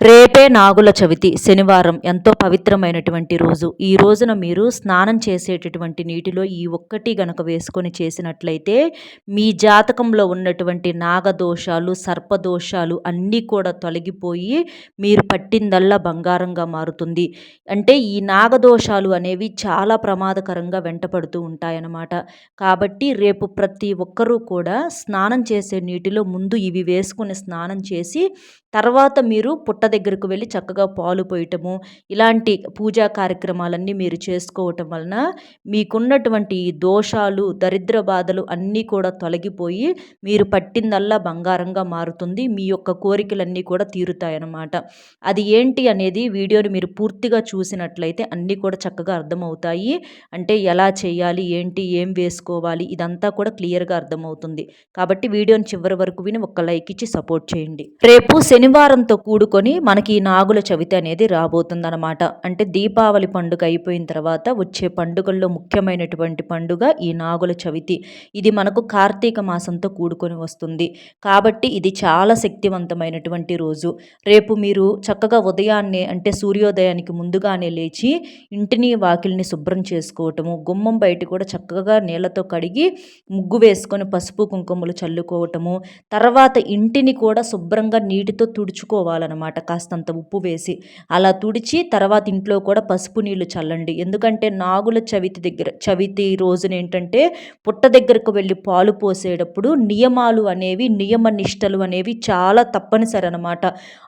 రేపే నాగుల చవితి శనివారం ఎంతో పవిత్రమైనటువంటి రోజు. ఈ రోజున మీరు స్నానం చేసేటటువంటి నీటిలో ఈ ఒక్కటి గనక వేసుకొని చేసినట్లయితే మీ జాతకంలో ఉన్నటువంటి నాగదోషాలు సర్పదోషాలు అన్నీ కూడా తొలగిపోయి మీరు పట్టిందల్లా బంగారంగా మారుతుంది. అంటే ఈ నాగదోషాలు అనేవి చాలా ప్రమాదకరంగా వెంటపడుతూ ఉంటాయన్నమాట. కాబట్టి రేపు ప్రతి ఒక్కరూ కూడా స్నానం చేసే నీటిలో ముందు ఇవి వేసుకొని స్నానం చేసి తర్వాత మీరు పుట్ట దగ్గరకు వెళ్ళి చక్కగా పాలు పోయటము ఇలాంటి పూజా కార్యక్రమాలన్నీ మీరు చేసుకోవటం వలన మీకున్నటువంటి దోషాలు దరిద్ర బాధలు అన్నీ కూడా తొలగిపోయి మీరు పట్టిందల్లా బంగారంగా మారుతుంది. మీ యొక్క కోరికలన్నీ కూడా తీరుతాయన్నమాట. అది ఏంటి అనేది వీడియోని మీరు పూర్తిగా చూసినట్లయితే అన్నీ కూడా చక్కగా అర్థమవుతాయి. అంటే ఎలా చేయాలి ఏంటి ఏం వేసుకోవాలి ఇదంతా కూడా క్లియర్గా అర్థమవుతుంది. కాబట్టి వీడియోని చివరి వరకు విని ఒక లైక్ ఇచ్చి సపోర్ట్ చేయండి. రేపు శనివారంతో కూడుకొని మనకి నాగుల చవితి అనేది రాబోతుందన్నమాట. అంటే దీపావళి పండుగ అయిపోయిన తర్వాత వచ్చే పండుగల్లో ముఖ్యమైనటువంటి పండుగ ఈ నాగుల చవితి. ఇది మనకు కార్తీక మాసంతో కూడుకొని వస్తుంది. కాబట్టి ఇది చాలా శక్తివంతమైనటువంటి రోజు. రేపు మీరు చక్కగా ఉదయాన్నే అంటే సూర్యోదయానికి ముందుగానే లేచి ఇంటిని వాకిల్ని శుభ్రం చేసుకోవటము గుమ్మం బయట కూడా చక్కగా నీళ్ళతో కడిగి ముగ్గు వేసుకొని పసుపు కుంకుమలు చల్లుకోవటము తర్వాత ఇంటిని కూడా శుభ్రంగా నీటితో తుడుచుకోవాలన్నమాట. కాస్తంత ఉప్పు వేసి అలా తుడిచి తర్వాత ఇంట్లో కూడా పసుపు నీళ్ళు చల్లండి. ఎందుకంటే నాగుల చవితి దగ్గర చవితి రోజున ఏంటంటే పుట్ట దగ్గరకు వెళ్ళి పాలు పోసేటప్పుడు నియమాలు అనేవి నియమ నిష్టలు అనేవి చాలా తప్పనిసరి అనమాట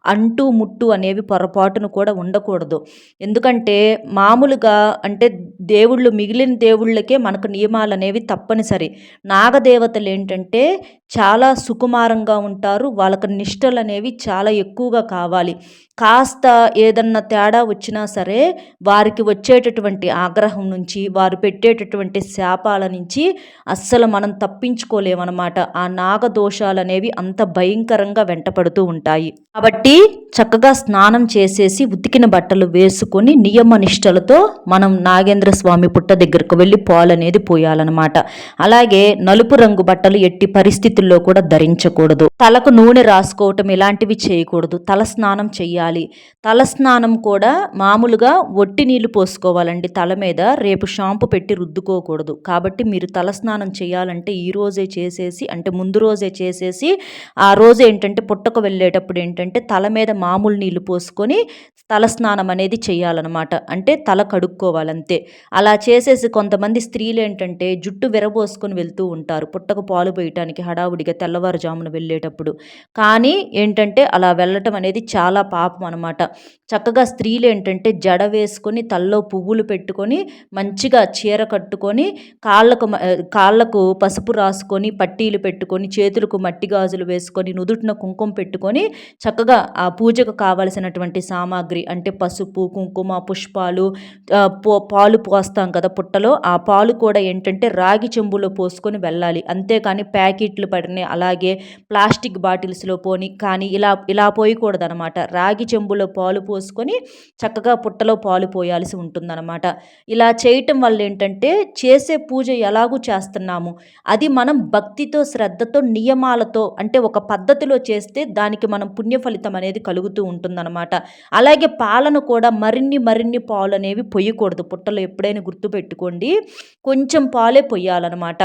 అంటూ ముట్టు అనేవి పొరపాటును కూడా ఉండకూడదు. ఎందుకంటే మామూలుగా అంటే దేవుళ్ళు మిగిలిన దేవుళ్ళకే మనకు నియమాలు అనేవి తప్పనిసరి. నాగదేవతలు ఏంటంటే చాలా సుకుమారంగా ఉంటారు. వాళ్ళకి నిష్టలు అనేవి చాలా ఎక్కువగా కావాలి. కాస్త ఏదన్నా తేడా వచ్చినా సరే వారికి వచ్చేటటువంటి ఆగ్రహం నుంచి వారు పెట్టేటటువంటి శాపాల నుంచి అస్సలు మనం తప్పించుకోలేమన్నమాట. ఆ నాగదోషాలు అనేవి అంత భయంకరంగా వెంటపడుతూ ఉంటాయి. కాబట్టి చక్కగా స్నానం చేసేసి ఉతికిన బట్టలు వేసుకొని నియమ నిష్టలతో మనం నాగేంద్ర స్వామి పుట్ట దగ్గరకు వెళ్ళి పాలు అనేది పోయాలన్నమాట. అలాగే నలుపు రంగు బట్టలు ఎట్టి పరిస్థితి పరిస్థితుల్లో కూడా ధరించకూడదు. తలకు నూనె రాసుకోవటం ఇలాంటివి చేయకూడదు. తల స్నానం చెయ్యాలి. తల స్నానం కూడా మామూలుగా ఒట్టి నీళ్ళు పోసుకోవాలండి. తల మీద రేపు షాంపు పెట్టి రుద్దుకోకూడదు. కాబట్టి మీరు తల స్నానం చేయాలంటే ఈ రోజే చేసేసి అంటే ముందు రోజే చేసేసి ఆ రోజు ఏంటంటే పుట్టకు వెళ్ళేటప్పుడు ఏంటంటే తల మీద మామూలు నీళ్ళు పోసుకొని తల స్నానం అనేది చేయాలన్నమాట అంటే తల కడుక్కోవాలంతే. అలా చేసేసి కొంతమంది స్త్రీలు ఏంటంటే జుట్టు విరబోసుకొని వెళ్తూ ఉంటారు. పుట్టకు పాలు పోయటానికి హడావుడిగా తెల్లవారుజామున వెళ్ళేటప్పుడు. కానీ ఏంటంటే అలా వెళ్ళటం అనేది చాలా పాపం అనమాట చక్కగా స్త్రీలు ఏంటంటే జడ వేసుకొని తల్లో పువ్వులు పెట్టుకొని మంచిగా చీర కట్టుకొని కాళ్ళకు కాళ్ళకు పసుపు రాసుకొని పట్టీలు పెట్టుకొని చేతులకు మట్టి గాజులు వేసుకొని నుదుటిన కుంకుమ పెట్టుకొని చక్కగా ఆ పూజకు కావలసినటువంటి సామాగ్రి అంటే పసుపు కుంకుమ పుష్పాలు పాలు పోస్తాం కదా పుట్టలో. ఆ పాలు కూడా ఏంటంటే రాగి చెంబులో పోసుకొని వెళ్ళాలి. అంతేకాని ప్యాకెట్లు పడినాయి అలాగే ప్లాస్టిక్ బాటిల్స్లో పోని కానీ ఇలా ఇలా పోయకూడదు అనమాట రాగి చెంబులో పాలు పోసుకొని చక్కగా పుట్టలో పాలు పోయాల్సి ఉంటుందన్నమాట. ఇలా చేయటం వల్ల ఏంటంటే చేసే పూజ ఎలాగూ చేస్తున్నాము? అది మనం భక్తితో శ్రద్ధతో నియమాలతో అంటే ఒక పద్ధతిలో చేస్తే దానికి మనం పుణ్య ఫలితం అనేది కలుగుతూ ఉంటుందన్నమాట. అలాగే పాలను కూడా మరిన్ని మరిన్ని పాలు అనేవి పొయ్యకూడదు పుట్టలో ఎప్పుడైనా గుర్తుపెట్టుకోండి. కొంచెం పాలే పొయ్యాలన్నమాట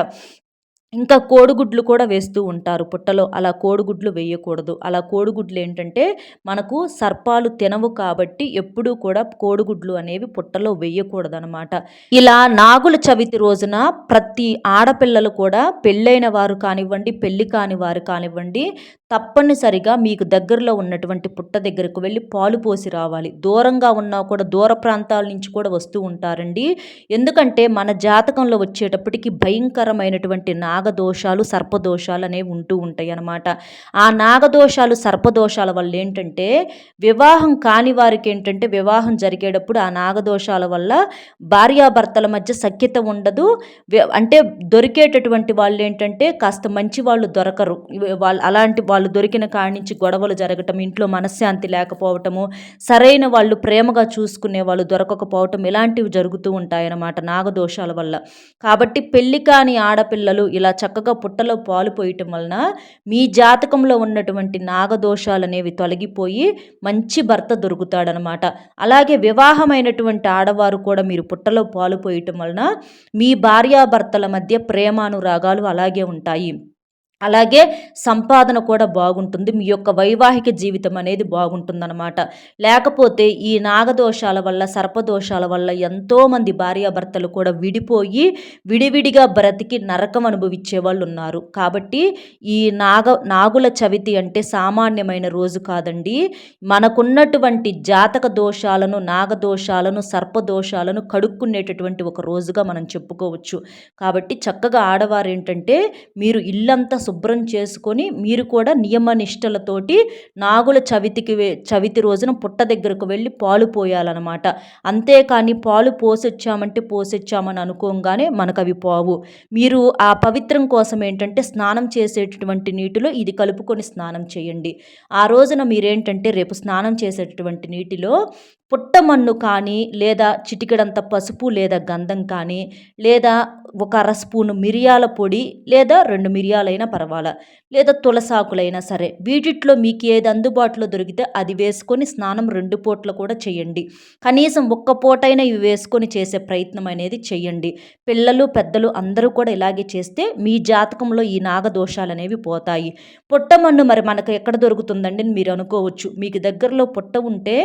ఇంకా కోడిగుడ్లు కూడా వేస్తూ ఉంటారు పుట్టలో. అలా కోడిగుడ్లు వేయకూడదు. అలా కోడిగుడ్లు ఏంటంటే మనకు సర్పాలు తినవు కాబట్టి ఎప్పుడూ కూడా కోడిగుడ్లు అనేవి పుట్టలో వేయకూడదు అనమాట ఇలా నాగుల చవితి రోజున ప్రతి ఆడపిల్లలు కూడా పెళ్ళైన వారు కానివ్వండి పెళ్ళి కాని వారు కానివ్వండి తప్పనిసరిగా మీకు దగ్గరలో ఉన్నటువంటి పుట్ట దగ్గరకు వెళ్ళి పాలు పోసి రావాలి. దూరంగా ఉన్నా కూడా దూర ప్రాంతాల నుంచి కూడా వస్తూ ఉంటారండి. ఎందుకంటే మన జాతకంలో వచ్చేటప్పటికి భయంకరమైనటువంటి నాగదోషాలు సర్పదోషాలు అనేవి ఉంటూ ఉంటాయి అన్నమాట ఆ నాగదోషాలు సర్పదోషాల వల్ల ఏంటంటే వివాహం కాని వారికి ఏంటంటే వివాహం జరిగేటప్పుడు ఆ నాగదోషాల వల్ల భార్యాభర్తల మధ్య సఖ్యత ఉండదు. అంటే దొరికేటటువంటి వాళ్ళు ఏంటంటే కాస్త మంచి వాళ్ళు దొరకరు. వాళ్ళు అలాంటి వాళ్ళు దొరికిన కాడి నుంచి గొడవలు జరగటం ఇంట్లో మనశ్శాంతి లేకపోవటము సరైన వాళ్ళు ప్రేమగా చూసుకునే వాళ్ళు దొరకకపోవటం ఇలాంటివి జరుగుతూ ఉంటాయన్నమాట నాగదోషాల వల్ల. కాబట్టి పెళ్ళి కాని ఆడపిల్లలు ఇలా చక్కగా పుట్టలో పాలు పోయటం వలన మీ జాతకంలో ఉన్నటువంటి నాగదోషాలు అనేవి తొలగిపోయి మంచి భర్త దొరుకుతాడనమాట. అలాగే వివాహమైనటువంటి ఆడవారు కూడా మీరు పుట్టలో పాలు పోయటం వలన మీ భార్యాభర్తల మధ్య ప్రేమానురాగాలు అలాగే ఉంటాయి. అలాగే సంపాదన కూడా బాగుంటుంది. మీ యొక్క వైవాహిక జీవితం అనేది బాగుంటుందన్నమాట. లేకపోతే ఈ నాగదోషాల వల్ల సర్పదోషాల వల్ల ఎంతోమంది భార్యాభర్తలు కూడా విడిపోయి విడివిడిగా బ్రతికి నరకం అనుభవించే వాళ్ళు ఉన్నారు. కాబట్టి ఈ నాగ నాగుల చవితి అంటే సామాన్యమైన రోజు కాదండి. మనకున్నటువంటి జాతక దోషాలను నాగదోషాలను సర్పదోషాలను కడుక్కునేటటువంటి ఒక రోజుగా మనం చెప్పుకోవచ్చు. కాబట్టి చక్కగా ఆడవారు ఏంటంటే మీరు ఇల్లంతా శుభ్రం చేసుకొని మీరు కూడా నియమనిష్టలతోటి నాగుల చవితికి చవితి రోజున పుట్ట దగ్గరకు వెళ్ళి పాలు పోయాలన్నమాట. అంతేకాని పాలు పోసొచ్చామంటే పోసొచ్చామని అనుకోగానే మనకు అవి పోవు. మీరు ఆ పవిత్రం కోసం ఏంటంటే స్నానం చేసేటటువంటి నీటిలో ఇది కలుపుకొని స్నానం చేయండి. ఆ రోజున మీరేంటంటే రేపు స్నానం చేసేటటువంటి నీటిలో పుట్టమన్ను కానీ లేదా చిటికెడంత పసుపు లేదా గంధం కానీ లేదా ఒక అర స్పూను మిరియాల పొడి లేదా రెండు మిరియాలైనా పర్వాలా. లేదా తులసాకులైనా సరే. వీటిట్లో మీకు ఏది అందుబాటులో దొరికితే అది వేసుకొని స్నానం రెండు పూట్ల కూడా చేయండి. కనీసం ఒక్క పూటైనా ఇవి వేసుకొని చేసే ప్రయత్నం అనేది చేయండి. పిల్లలు పెద్దలు అందరూ కూడా ఇలాగే చేస్తే మీ జాతకంలో ఈ నాగదోషాలు అనేవి పోతాయి. పుట్టమన్ను మరి మనకు ఎక్కడ దొరుకుతుందండి మీరు అనుకోవచ్చు. మీకు దగ్గరలో పుట్ట ఉంటే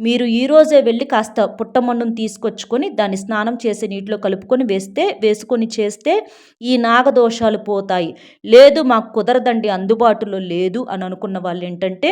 మీరు ఈరోజే వెళ్ళి కాస్త పుట్టమన్నును తీసుకొచ్చుకొని దాన్ని స్నానం చేసే నీటిలో కలుపుకొని వేస్తే వేసుకొని చేస్తే ఈ నాగదోషాలు పోతాయి. లేదు మాకు కుదరదండి అందుబాటులో లేదు అని అనుకున్న వాళ్ళు ఏంటంటే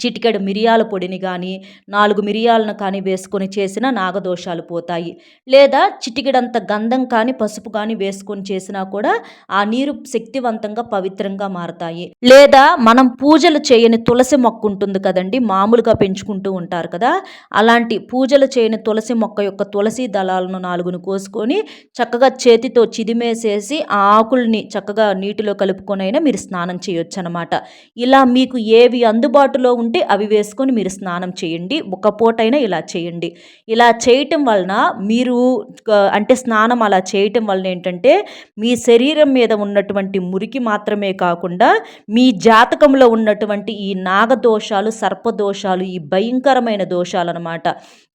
చిటికెడు మిరియాల పొడిని కానీ నాలుగు మిరియాలను కానీ వేసుకొని చేసినా నాగదోషాలు పోతాయి. లేదా చిటికెడంత గంధం కానీ పసుపు కానీ వేసుకొని చేసినా కూడా ఆ నీరు శక్తివంతంగా పవిత్రంగా మారతాయి. లేదా మనం పూజలు చేయని తులసి మొక్క ఉంటుంది కదండి మామూలుగా పెంచుకుంటూ ఉంటారు కదా అలాంటి పూజలు చేయని తులసి మొక్క యొక్క తులసి దళాలను నాలుగును కోసుకొని చక్కగా చేతితో చిదిమేసేసి ఆ ఆకుల్ని చక్కగా నీటిలో కలుపుకొనైనా మీరు స్నానం చేయొచ్చు అనమాట ఇలా మీకు ఏవి అందుబాటులో ఉంటే అవి వేసుకొని మీరు స్నానం చేయండి. ఒక పూటైనా ఇలా చేయండి. ఇలా చేయటం వలన మీరు అంటే స్నానం అలా చేయటం వలన ఏంటంటే మీ శరీరం మీద ఉన్నటువంటి మురికి మాత్రమే కాకుండా మీ జాతకంలో ఉన్నటువంటి ఈ నాగదోషాలు సర్పదోషాలు ఈ భయంకరమైన దోషాలు అనమాట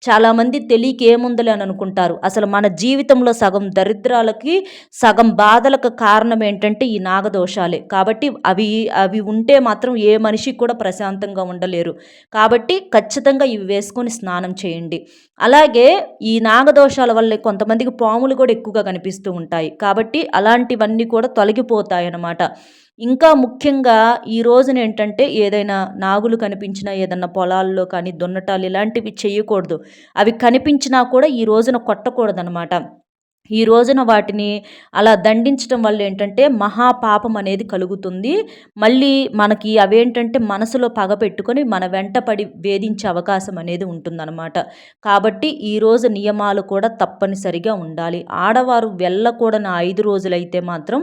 చాలామంది తెలియక ఏముందలే అని అనుకుంటారు. అసలు మన జీవితంలో సగం దరిద్రాలకి సగం బాధలకు కారణం ఏంటంటే ఈ నాగదోషాలే. కాబట్టి అవి అవి ఉంటే మాత్రం ఏ మనిషికి కూడా ప్రశాంతంగా ఉండలేరు. కాబట్టి ఖచ్చితంగా ఇవి వేసుకొని స్నానం చేయండి. అలాగే ఈ నాగదోషాల వల్ల కొంతమందికి పాములు కూడా ఎక్కువగా కనిపిస్తూ ఉంటాయి. కాబట్టి అలాంటివన్నీ కూడా తొలగిపోతాయి అన్నమాట ఇంకా ముఖ్యంగా ఈ రోజున ఏంటంటే ఏదైనా నాగులు కనిపించినా ఏదన్నా పొలాల్లో కానీ దున్నటాలు ఇలాంటివి చేయకూడదు. అవి కనిపించినా కూడా ఈ రోజున కొట్టకూడదనమాట ఈ రోజున వాటిని అలా దండించడం వల్ల ఏంటంటే మహాపాపం అనేది కలుగుతుంది. మళ్ళీ మనకి అవేంటంటే మనసులో పగ పెట్టుకొని మన వెంట పడి వేధించే అవకాశం అనేది ఉంటుందన్నమాట. కాబట్టి ఈరోజు నియమాలు కూడా తప్పనిసరిగా ఉండాలి. ఆడవారు వెళ్ళకూడని ఐదు రోజులైతే మాత్రం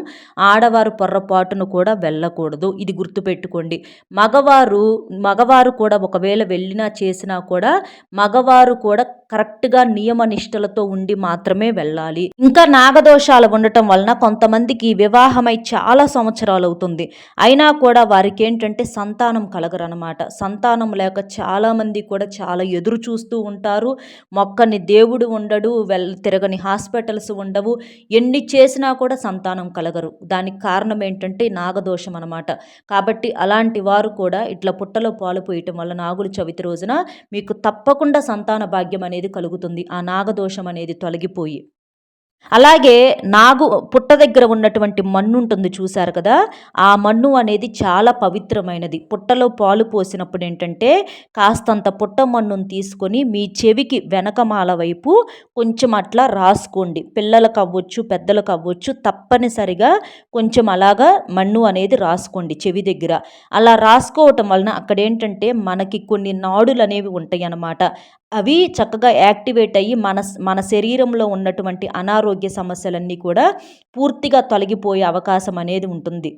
ఆడవారు పొర్రపాటును కూడా వెళ్ళకూడదు. ఇది గుర్తుపెట్టుకోండి. మగవారు మగవారు కూడా ఒకవేళ వెళ్ళినా చేసినా కూడా మగవారు కూడా కరెక్ట్గా నియమ నిష్టలతో ఉండి మాత్రమే వెళ్ళాలి. ఇంకా నాగదోషాలు ఉండటం వలన కొంతమందికి వివాహమై చాలా సంవత్సరాలు అవుతుంది. అయినా కూడా వారికి ఏంటంటే సంతానం కలగరనమాట సంతానం లేక చాలామంది కూడా చాలా ఎదురు చూస్తూ ఉంటారు. మొక్కని దేవుడు ఉండడు వెల్ తిరగని హాస్పిటల్స్ ఉండవు. ఎన్ని చేసినా కూడా సంతానం కలగరు. దానికి కారణం ఏంటంటే నాగదోషం అనమాట కాబట్టి అలాంటి వారు కూడా ఇట్లా పుట్టలో పాలు పోయటం వల్ల నాగులు చవితి రోజున మీకు తప్పకుండా సంతాన భాగ్యం అనేది కలుగుతుంది. ఆ నాగదోషం అనేది తొలగిపోయి. అలాగే నాగు పుట్ట దగ్గర ఉన్నటువంటి మన్ను ఉంటుంది చూశారు కదా ఆ మన్ను అనేది చాలా పవిత్రమైనది. పుట్టలో పాలు పోసినప్పుడు ఏంటంటే కాస్తంత పుట్ట మన్నును తీసుకొని మీ చెవికి వెనకమాల వైపు కొంచెం అట్లా రాసుకోండి. పిల్లలకు అవ్వచ్చు పెద్దలకు అవ్వచ్చు తప్పనిసరిగా కొంచెం అలాగా మన్ను అనేది రాసుకోండి చెవి దగ్గర. అలా రాసుకోవటం వలన అక్కడ ఏంటంటే మనకి కొన్ని నాడులు అనేవి ఉంటాయి అన్నమాట అవి చక్కగా యాక్టివేట్ అయ్యి మన మన శరీరంలో ఉన్నటువంటి అనారోగ్య సమస్యలన్నీ కూడా పూర్తిగా తొలగిపోయే అవకాశం అనేది ఉంటుంది.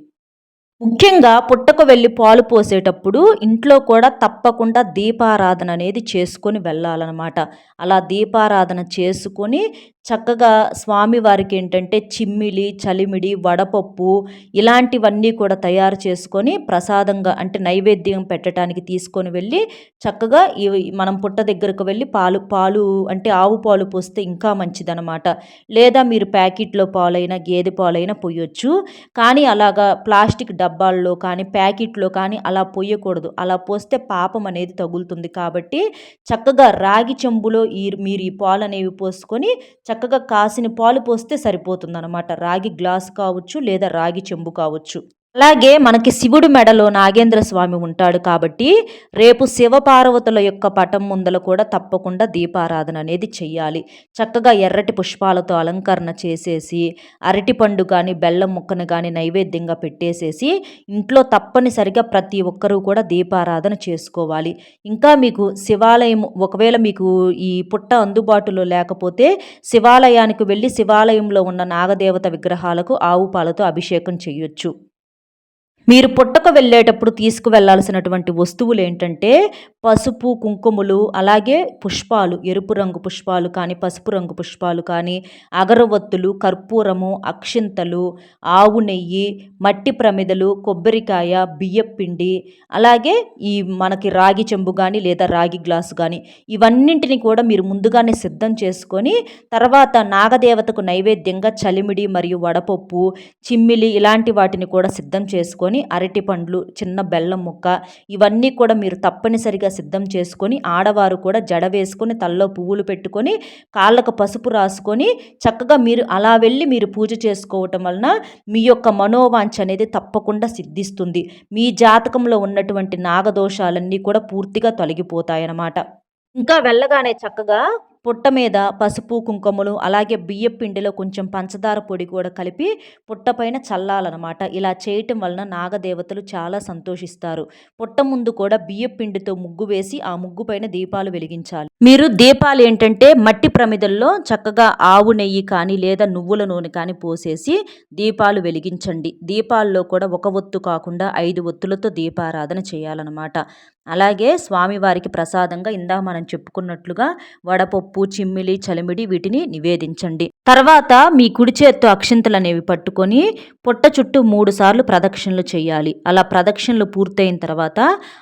ముఖ్యంగా పుట్టకు వెళ్ళి పాలు పోసేటప్పుడు ఇంట్లో కూడా తప్పకుండా దీపారాధన అనేది చేసుకొని వెళ్ళాలన్నమాట. అలా దీపారాధన చేసుకొని చక్కగా స్వామివారికి ఏంటంటే చిమ్మిలి చలిమిడి వడపప్పు ఇలాంటివన్నీ కూడా తయారు చేసుకొని ప్రసాదంగా అంటే నైవేద్యం పెట్టడానికి తీసుకొని వెళ్ళి చక్కగా ఇవి మనం పుట్ట దగ్గరకు వెళ్ళి పాలు పాలు అంటే ఆవు పాలు పోస్తే ఇంకా మంచిదనమాట లేదా మీరు ప్యాకెట్లో పాలైనా గేదె పాలైనా పోయొచ్చు. కానీ అలాగా ప్లాస్టిక్ డబ్బాల్లో కానీ ప్యాకెట్లో కానీ అలా పోయకూడదు. అలా పోస్తే పాపం అనేది తగులుతుంది కాబట్టి చక్కగా రాగి చెంబులో ఈ మీరు ఈ పాలు అనేవి పోసుకొని చక్కగా కాసిన పాలు పోస్తే సరిపోతుందన్నమాట. రాగి గ్లాస్ కావచ్చు లేదా రాగి చెంబు కావచ్చు. అలాగే మనకి శివుడి మెడలో నాగేంద్ర స్వామి ఉంటాడు కాబట్టి రేపు శివపార్వతుల యొక్క పటం ముందల కూడా తప్పకుండా దీపారాధన అనేది చెయ్యాలి. చక్కగా ఎర్రటి పుష్పాలతో అలంకరణ చేసేసి అరటిపండు కానీ బెల్లం ముక్కను కానీ నైవేద్యంగా పెట్టేసేసి ఇంట్లో తప్పనిసరిగా ప్రతి ఒక్కరూ కూడా దీపారాధన చేసుకోవాలి. ఇంకా మీకు శివాలయం ఒకవేళ మీకు ఈ పుట్ట అందుబాటులో లేకపోతే శివాలయానికి వెళ్ళి శివాలయంలో ఉన్న నాగదేవత విగ్రహాలకు ఆవు పాలతో అభిషేకం చేయొచ్చు మీరు పుట్టకు వెళ్ళేటప్పుడు తీసుకువెళ్ళాల్సినటువంటి వస్తువులు ఏంటంటే పసుపు కుంకుమలు అలాగే పుష్పాలు ఎరుపు రంగు పుష్పాలు కానీ పసుపు రంగు పుష్పాలు కానీ అగరవత్తులు కర్పూరము అక్షింతలు ఆవు నెయ్యి మట్టి ప్రమిదలు కొబ్బరికాయ బియ్యపిండి అలాగే ఈ మనకి రాగి చెంబు కానీ లేదా రాగి గ్లాసు కానీ ఇవన్నింటిని కూడా మీరు ముందుగానే సిద్ధం చేసుకొని తర్వాత నాగదేవతకు నైవేద్యంగా చలిమిడి మరియు వడపప్పు చిమ్మిలి ఇలాంటి వాటిని కూడా సిద్ధం చేసుకొని అరటి పండ్లు చిన్న బెల్లం ముక్క ఇవన్నీ కూడా మీరు తప్పనిసరిగా సిద్ధం చేసుకొని ఆడవారు కూడా జడ వేసుకొని తల్లో పువ్వులు పెట్టుకొని కాళ్ళకు పసుపు రాసుకొని చక్కగా మీరు అలా వెళ్ళి మీరు పూజ చేసుకోవటం వలన మీ యొక్క మనోవాంఛ అనేది తప్పకుండా సిద్ధిస్తుంది. మీ జాతకంలో ఉన్నటువంటి నాగదోషాలన్నీ కూడా పూర్తిగా తొలగిపోతాయన్నమాట. ఇంకా వెళ్ళగానే చక్కగా పుట్ట మీద పసుపు కుంకుమలు అలాగే బియ్యం పిండిలో కొంచెం పంచదార పొడి కూడా కలిపి పుట్ట పైన చల్లాలన్నమాట. ఇలా చేయటం వలన నాగదేవతలు చాలా సంతోషిస్తారు. పుట్ట ముందు కూడా బియ్యం పిండితో ముగ్గు వేసి ఆ ముగ్గు పైన దీపాలు వెలిగించాలి. మీరు దీపాలు ఏంటంటే మట్టి ప్రమిదల్లో చక్కగా ఆవు నెయ్యి కానీ లేదా నువ్వుల నూనె కానీ పోసేసి దీపాలు వెలిగించండి. దీపాల్లో కూడా ఒక ఒత్తు కాకుండా ఐదు ఒత్తులతో దీపారాధన చేయాలన్నమాట. అలాగే స్వామివారికి ప్రసాదంగా ఇందాక మనం చెప్పుకున్నట్లుగా వడపప్పు చిమ్మిలి చలిమిడి వీటిని నివేదించండి. తర్వాత మీ కుడి చేత్తో అక్షింతలు అనేవి పట్టుకొని పొట్ట చుట్టూ మూడు సార్లు ప్రదక్షిణలు చేయాలి. అలా ప్రదక్షిణలు పూర్తయిన తర్వాత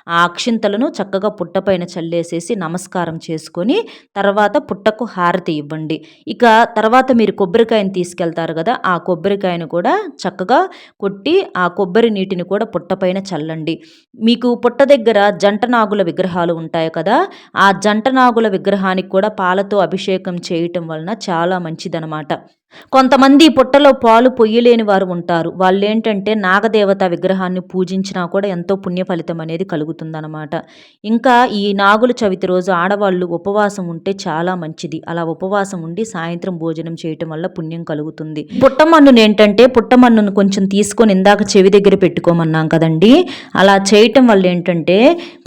ఆ అక్షింతలను చక్కగా పుట్టపైన చల్లేసేసి నమస్కారం చేసుకొని తర్వాత పుట్టకు హారతి ఇవ్వండి. ఇక తర్వాత మీరు కొబ్బరికాయను తీసుకెళ్తారు కదా ఆ కొబ్బరికాయను కూడా చక్కగా కొట్టి ఆ కొబ్బరి నీటిని కూడా పుట్టపైన చల్లండి. మీకు పుట్ట దగ్గర జంట జంటనాగుల విగ్రహాలు ఉంటాయి కదా ఆ జంటనాగుల విగ్రహానికి కూడా పాలతో అభిషేకం చేయటం వలన చాలా మంచిదనమాట కొంతమంది పుట్టలో పాలు పొయ్యలేని వారు ఉంటారు. వాళ్ళు ఏంటంటే నాగదేవత విగ్రహాన్ని పూజించినా కూడా ఎంతో పుణ్య ఫలితం అనేది కలుగుతుందన్నమాట. ఇంకా ఈ నాగుల చవితి రోజు ఆడవాళ్ళు ఉపవాసం ఉంటే చాలా మంచిది. అలా ఉపవాసం ఉండి సాయంత్రం భోజనం చేయటం వల్ల పుణ్యం కలుగుతుంది. పుట్టమన్నును ఏంటంటే పుట్టమన్నును కొంచెం తీసుకొని ఇందాక చెవి దగ్గర పెట్టుకోమన్నాం కదండి. అలా చేయటం వల్ల ఏంటంటే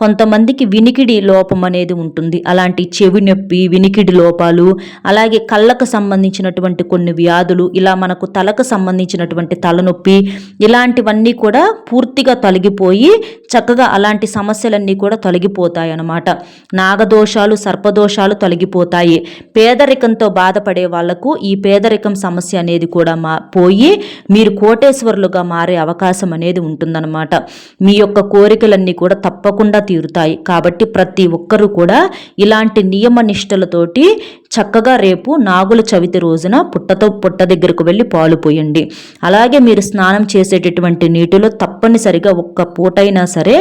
కొంతమందికి వినికిడి లోపం అనేది ఉంటుంది. అలాంటి చెవి నొప్పి వినికిడి లోపాలు అలాగే కళ్ళకు సంబంధించినటువంటి కొన్ని కొన్ని వ్యాధులు ఇలా మనకు తలకు సంబంధించినటువంటి తలనొప్పి ఇలాంటివన్నీ కూడా పూర్తిగా తొలగిపోయి చక్కగా అలాంటి సమస్యలన్నీ కూడా తొలగిపోతాయి అన్నమాట నాగదోషాలు సర్పదోషాలు తొలగిపోతాయి. పేదరికంతో బాధపడే వాళ్ళకు ఈ పేదరికం సమస్య అనేది కూడా మా పోయి మీరు కోటేశ్వరులుగా మారే అవకాశం అనేది ఉంటుందన్నమాట. మీ యొక్క కోరికలన్నీ కూడా తప్పకుండా తీరుతాయి. కాబట్టి ప్రతి ఒక్కరూ కూడా ఇలాంటి నియమ నిష్టలతోటి చక్కగా రేపు నాగుల చవితి రోజున పుట్టతో పుట్ట దగ్గరకు వెళ్ళి పాలు పోయండి. అలాగే మీరు స్నానం చేసేటటువంటి నీటిలో తప్పనిసరిగా ఒక్క పూటైనా సరే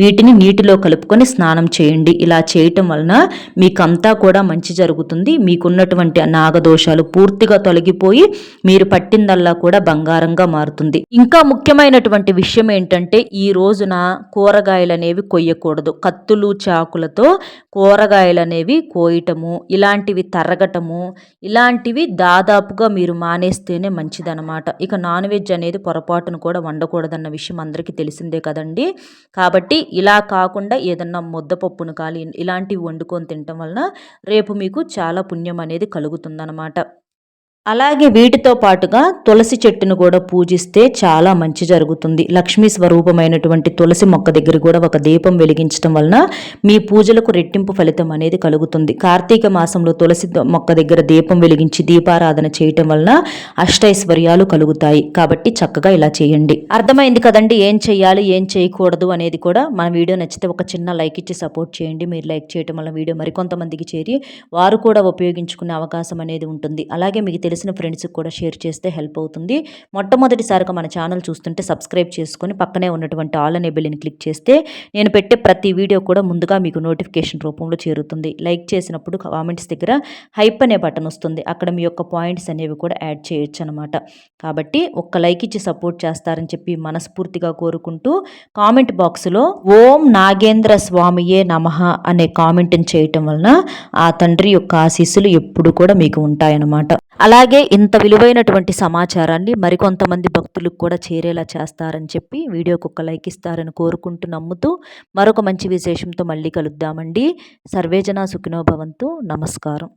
వీటిని నీటిలో కలుపుకొని స్నానం చేయండి. ఇలా చేయటం వలన మీకంతా కూడా మంచి జరుగుతుంది. మీకున్నటువంటి నాగదోషాలు పూర్తిగా తొలగిపోయి మీరు పట్టిందల్లా కూడా బంగారంగా మారుతుంది. ఇంకా ముఖ్యమైనటువంటి విషయం ఏంటంటే ఈ రోజున కూరగాయలు అనేవి కొయ్యకూడదు. కత్తులు చాకులతో కూరగాయలు అనేవి కోయటము ఇలాంటివి తరగటము ఇలాంటివి దాదాపుగా మీరు మానేస్తేనే మంచిదనమాట ఇక నాన్ వెజ్ అనేది పొరపాటును కూడా వండకూడదన్న విషయం అందరికీ తెలిసిందే కదండి. కాబట్టి ఇలా కాకుండా ఏదన్నా ముద్దపప్పును కానీ ఇలాంటివి వండుకొని తినటం వలన రేపు మీకు చాలా పుణ్యం అనేది కలుగుతుందనమాట అలాగే వీటితో పాటుగా తులసి చెట్టును కూడా పూజిస్తే చాలా మంచి జరుగుతుంది. లక్ష్మీ స్వరూపమైనటువంటి తులసి మొక్క దగ్గర కూడా ఒక దీపం వెలిగించడం వలన మీ పూజలకు రెట్టింపు ఫలితం అనేది కలుగుతుంది. కార్తీక మాసంలో తులసి మొక్క దగ్గర దీపం వెలిగించి దీపారాధన చేయటం వలన అష్టైశ్వర్యాలు కలుగుతాయి. కాబట్టి చక్కగా ఇలా చేయండి. అర్థమైంది కదండి? ఏం చేయాలి ఏం చేయకూడదు అనేది కూడా మన వీడియో నచ్చితే ఒక చిన్న లైక్ ఇచ్చి సపోర్ట్ చేయండి. మీరు లైక్ చేయటం వల్ల వీడియో మరికొంతమందికి చేరి వారు కూడా ఉపయోగించుకునే అవకాశం అనేది ఉంటుంది. అలాగే మీకు తెలిసిన ఫ్రెండ్స్కి కూడా షేర్ చేస్తే హెల్ప్ అవుతుంది. మొట్టమొదటిసారిగా మన ఛానల్ చూస్తుంటే సబ్స్క్రైబ్ చేసుకొని పక్కనే ఉన్నటువంటి ఆల్ అనే బెల్ని క్లిక్ చేస్తే నేను పెట్టే ప్రతి వీడియో కూడా ముందుగా మీకు నోటిఫికేషన్ రూపంలో చేరుతుంది. లైక్ చేసినప్పుడు కామెంట్స్ దగ్గర హైప్ అనే బటన్ వస్తుంది. అక్కడ మీ యొక్క పాయింట్స్ అనేవి కూడా యాడ్ చేయొచ్చు అనమాట కాబట్టి ఒక్క లైక్ ఇచ్చి సపోర్ట్ చేస్తారని చెప్పి మనస్ఫూర్తిగా కోరుకుంటూ కామెంట్ బాక్స్లో ఓం నాగేంద్ర స్వామియే నమః అనే కామెంట్ని చేయటం వలన ఆ తండ్రి యొక్క ఆశీస్సులు ఎప్పుడు కూడా మీకు ఉంటాయన్నమాట. అలాగే ఇంత విలువైనటువంటి సమాచారాన్ని మరికొంతమంది భక్తులకు కూడా చేరేలా చేస్తారని చెప్పి వీడియోకు ఒక లైక్ ఇస్తారని కోరుకుంటూ నమ్ముతూ మరొక మంచి విశేషంతో మళ్ళీ కలుద్దామండి. సర్వేజన సుఖినోభవంతు నమస్కారం.